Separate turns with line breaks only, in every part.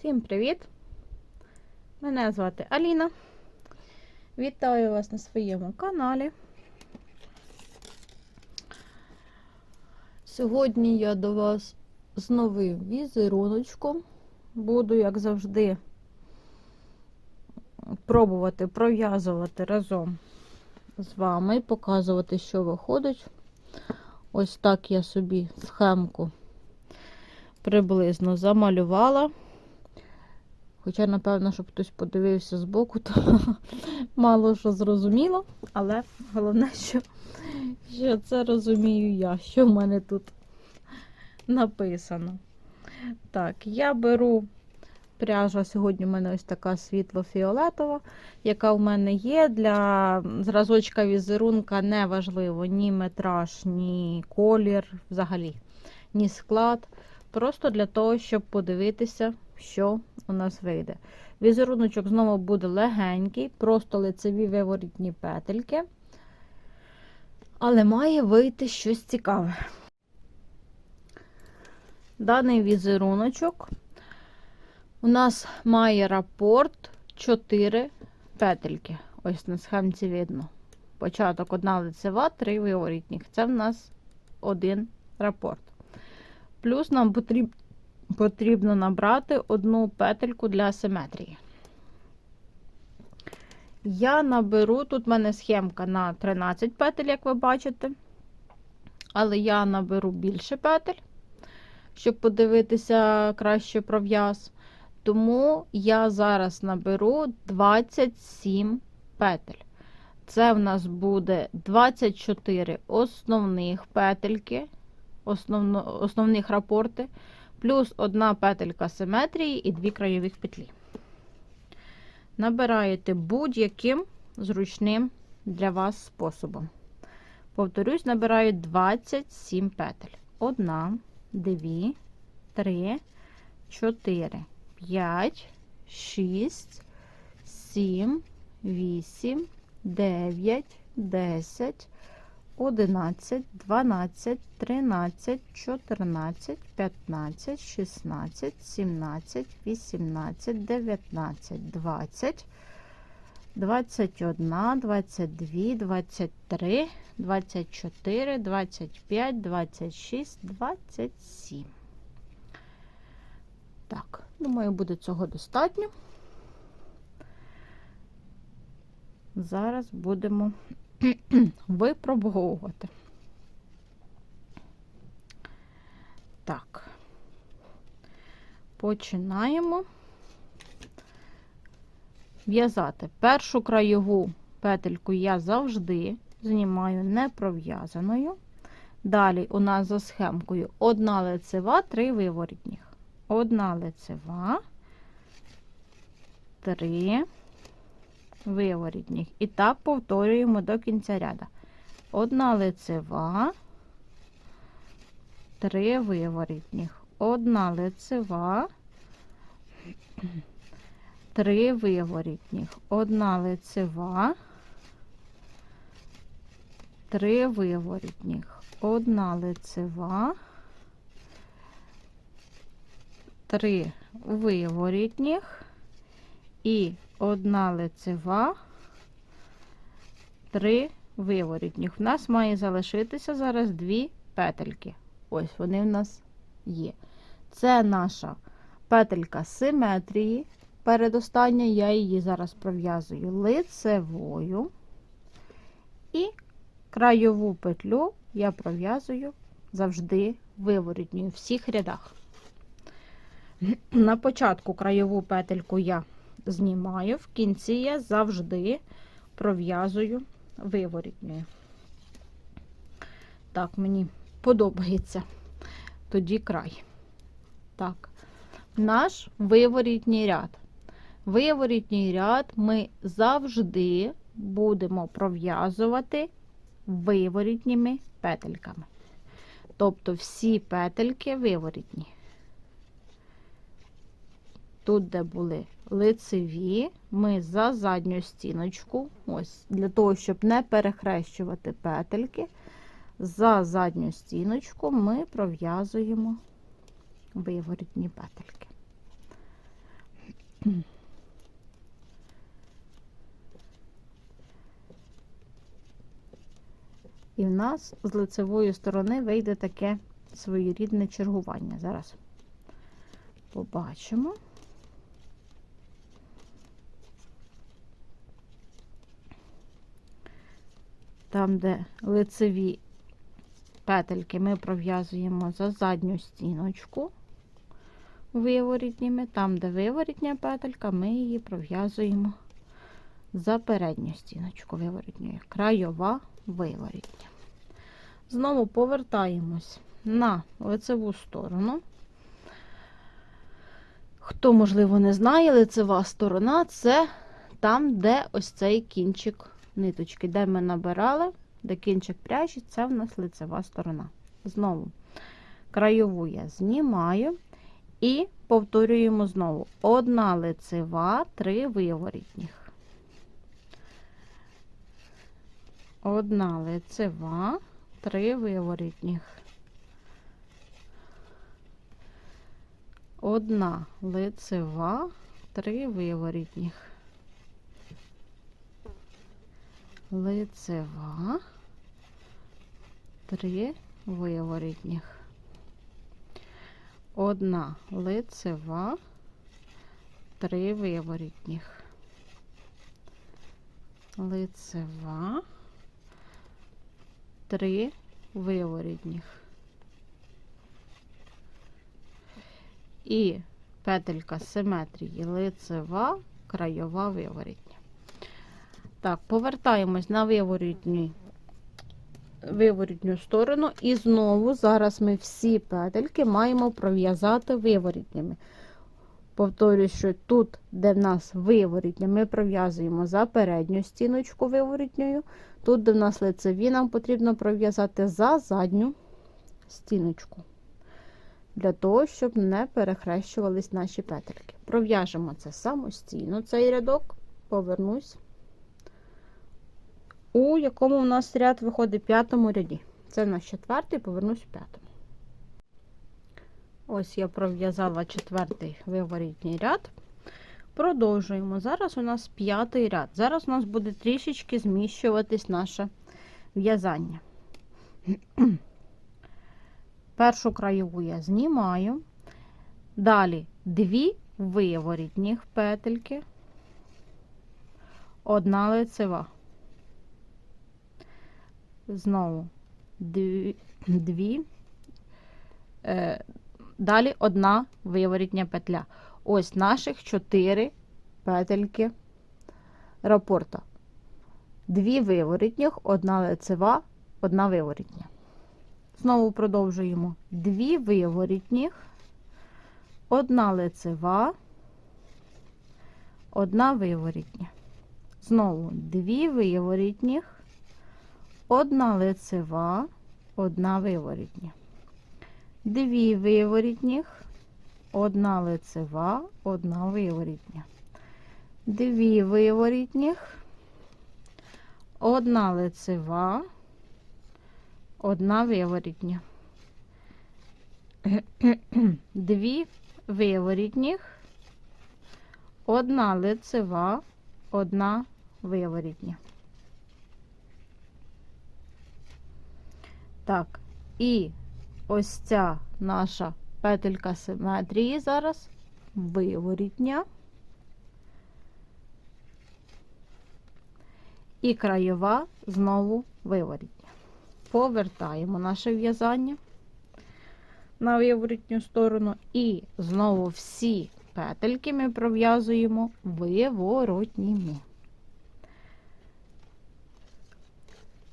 Всім привіт! Мене звати Аліна. Вітаю вас на своєму каналі. Сьогодні я до вас з новим візеруночком. Буду, як завжди, пробувати пров'язувати разом з вами, показувати, що виходить. Ось так я собі схемку приблизно замалювала. Хоча, напевно, щоб хтось подивився збоку, то мало що зрозуміло. Але головне, що, що це розумію я, що в мене тут написано. Так, я беру пряжа. Сьогодні в мене ось така світло-фіолетова, яка в мене є. Для зразочка візерунка не важливо ні метраж, ні колір, взагалі, ні склад. Просто для того, щоб подивитися, що у нас вийде. Візеруночок знову буде легенький, просто лицеві виворітні петельки. Але має вийти щось цікаве. Даний візеруночок у нас має рапорт 4 петельки. Ось на схемці видно. Початок одна лицева, три виворітніх. Це в нас один рапорт. Плюс нам потрібно потрібно набрати одну петельку для симетрії. Я наберу, тут в мене схемка на 13 петель, як ви бачите, але я наберу більше петель, щоб подивитися краще про в'яз. Тому я зараз наберу 27 петель. Це в нас буде 24 основних петельки, основно, основних рапорти плюс одна петелька симетрії і дві краєвих петлі. Набираєте будь-яким зручним для вас способом. Повторюсь, набираю 27 петель. Одна, дві, три, чотири, п'ять, шість, сім, вісім, дев'ять, десять. 11, 12, 13, 14, 15, 16, 17, 18, 19, 20, 21, 22, 23, 24, 25, 26, 27. Так, думаю, буде цього достатньо. Зараз будемо випробовувати. Так, починаємо в'язати. Першу краєву петельку я завжди знімаю не пров'язаною. Далі у нас за схемкою одна лицева, три виворітніх. Одна лицева, три виворітніх. І так повторюємо до кінця ряда. Одна лицева, три виворітніх. Одна лицева, три виворітніх. Одна лицева, три виворітніх. Одна лицева, три виворітніх і одна лицева, три виворітніх. У нас має залишитися зараз дві петельки. Ось вони в нас є. Це наша петелька симетрії. Передостання я її зараз пров'язую лицевою. І краєву петлю я пров'язую завжди виворітньою в всіх рядах. На початку краєву петельку я знімаю, в кінці я завжди пров'язую виворітньою. Так, мені подобається тоді край. Так, наш виворітній ряд. Виворітній ряд ми завжди будемо пров'язувати виворітніми петельками. Тобто всі петельки виворітні. Тут, де були лицеві, ми за задню стіночку, ось, для того, щоб не перехрещувати петельки, за задню стіночку ми пров'язуємо виворітні петельки. І в нас з лицевої сторони вийде таке своєрідне чергування. Зараз побачимо. Там, де лицеві петельки, ми пров'язуємо за задню стіночку виворітніми. Там, де виворітня петелька, ми її пров'язуємо за передню стіночку виворітньої. Крайова виворітня. Знову повертаємось на лицеву сторону. Хто, можливо, не знає, лицева сторона це там, де ось цей кінчик ниточки, де ми набирали, де кінчик пряжі, це в нас лицева сторона. Знову краєву я знімаю і повторюємо знову: одна лицева, три виворітніх. Одна лицева, три виворітніх. Одна лицева, три виворітніх. Лицева, три виворітніх. Одна лицева, три виворітніх. Лицева, три виворітніх. І петелька симетрії лицева, крайова виворітня. Так, повертаємось на виворітню, виворітню сторону, і знову зараз ми всі петельки маємо пров'язати виворітнями. Повторюю, що тут, де в нас виворітня, ми пров'язуємо за передню стіночку виворітньою. Тут, де в нас лицеві, нам потрібно пров'язати за задню стіночку. Для того, щоб не перехрещувались наші петельки. Пров'яжемо це самостійно, цей рядок, повернусь у якому у нас ряд виходить в п'ятому ряді. Це наш четвертий, повернусь в п'ятому. Ось я пров'язала четвертий виворітній ряд. Продовжуємо. Зараз у нас п'ятий ряд. Зараз у нас буде трішечки зміщуватись наше в'язання. Першу краєву я знімаю. Далі дві виворітніх петельки, одна лицева знову дві, е, далі одна виворітня петля. Ось наших чотири петельки рапорта. Дві виворітніх, одна лицева, одна виворітня. Знову продовжуємо дві виворітніх, одна лицева, одна виворітня. Знову дві виворітніх, одна лицева, одна виворітня. Дві виворітніх, одна лицева, одна виворітня. Дві виворітніх, одна лицева, одна виворітня. Дві виворітніх, одна лицева, одна виворітня. Так, і ось ця наша петелька симетрії зараз виворітня. І краєва знову виворітня. Повертаємо наше в'язання на виворітню сторону, і знову всі петельки ми пров'язуємо виворотніми.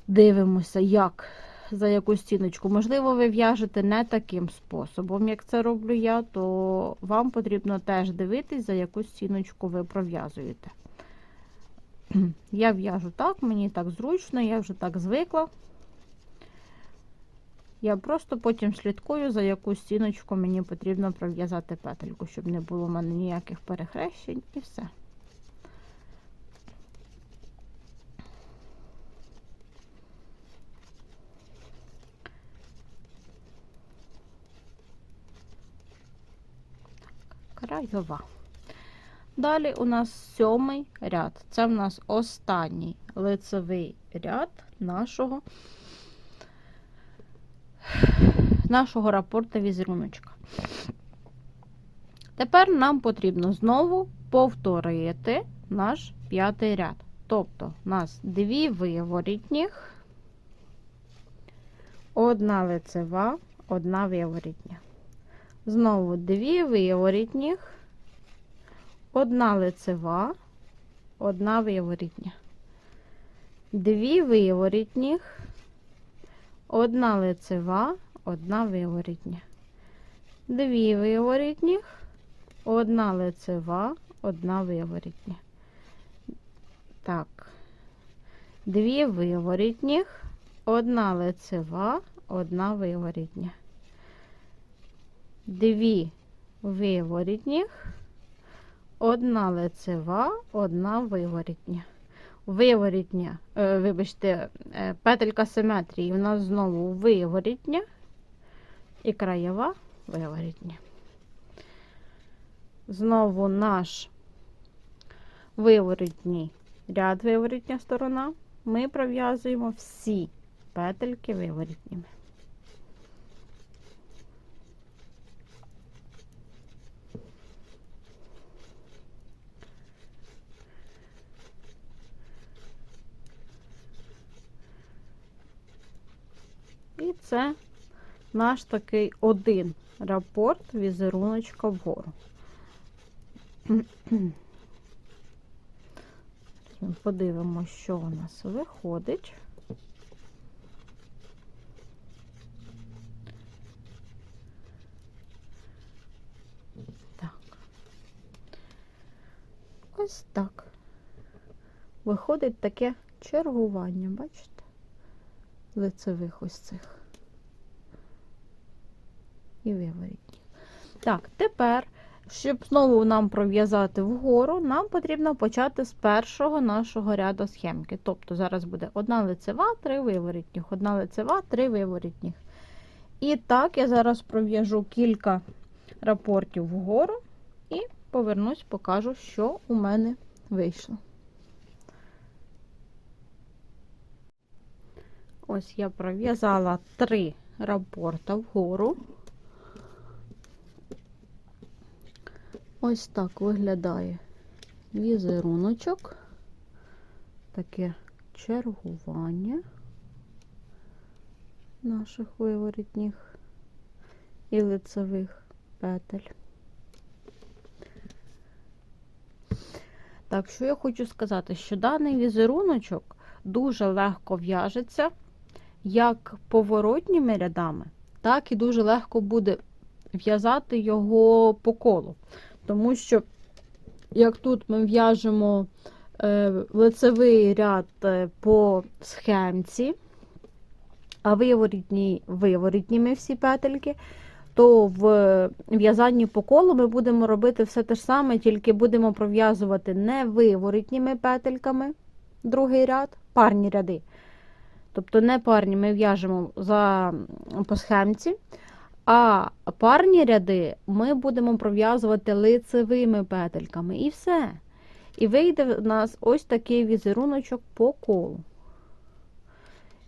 Дивимося, як за яку стіночку. Можливо, ви в'яжете не таким способом, як це роблю я, то вам потрібно теж дивитись, за яку стіночку ви пров'язуєте. Я в'яжу так, мені так зручно, я вже так звикла. Я просто потім слідкую, за яку стіночку мені потрібно пров'язати петельку, щоб не було в мене ніяких перехрещень і все. Краєва. Далі у нас сьомий ряд. Це в нас останній лицевий ряд нашого, нашого рапорта візеруночка. Тепер нам потрібно знову повторити наш п'ятий ряд. Тобто у нас дві виворітніх, одна лицева, одна виворітня. Знову дві виворітніх, одна лицева, одна виворітня. Дві виворітніх, одна лицева, одна виворітня. Дві виворітніх, одна лицева, одна виворітня. Так, дві виворітніх, одна лицева, одна виворітня. Дві виворітніх, одна лицева, одна виворітня. Виворітня, е, вибачте, е, петелька симетрії у нас знову виворітня і краєва виворітня. Знову наш виворітній ряд виворітня сторона. Ми пров'язуємо всі петельки виворітніми. І це наш такий один рапорт візеруночка вгору. Подивимося, що у нас виходить. Так. Ось так. Виходить таке чергування, бачите? Лицевих ось цих. І виворітні. Так, тепер щоб знову нам пров'язати вгору, нам потрібно почати з першого нашого ряду схемки. Тобто зараз буде одна лицева, три виворітніх, одна лицева, три виворітніх. І так, я зараз пров'яжу кілька рапортів вгору і повернусь, покажу, що у мене вийшло. Ось я пров'язала три рапорта вгору. Ось так виглядає візеруночок, таке чергування наших виворітніх і лицевих петель. Так, що я хочу сказати, що даний візеруночок дуже легко в'яжеться як поворотніми рядами, так і дуже легко буде в'язати його по колу. Тому що, як тут ми в'яжемо е, лицевий ряд е, по схемці, а виворітні виворітніми всі петельки, то в в'язанні по колу ми будемо робити все те ж саме, тільки будемо пров'язувати не виворітніми петельками другий ряд, парні ряди. Тобто не парні ми в'яжемо за, по схемці. А парні ряди ми будемо пров'язувати лицевими петельками. І все. І вийде в нас ось такий візеруночок по колу.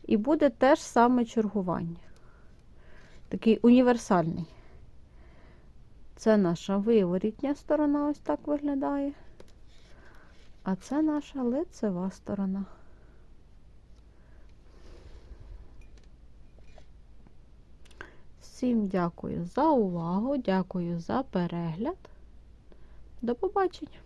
І буде теж саме чергування. Такий універсальний. Це наша виворітня сторона, ось так виглядає. А це наша лицева сторона. Всім дякую за увагу, дякую за перегляд. До побачення!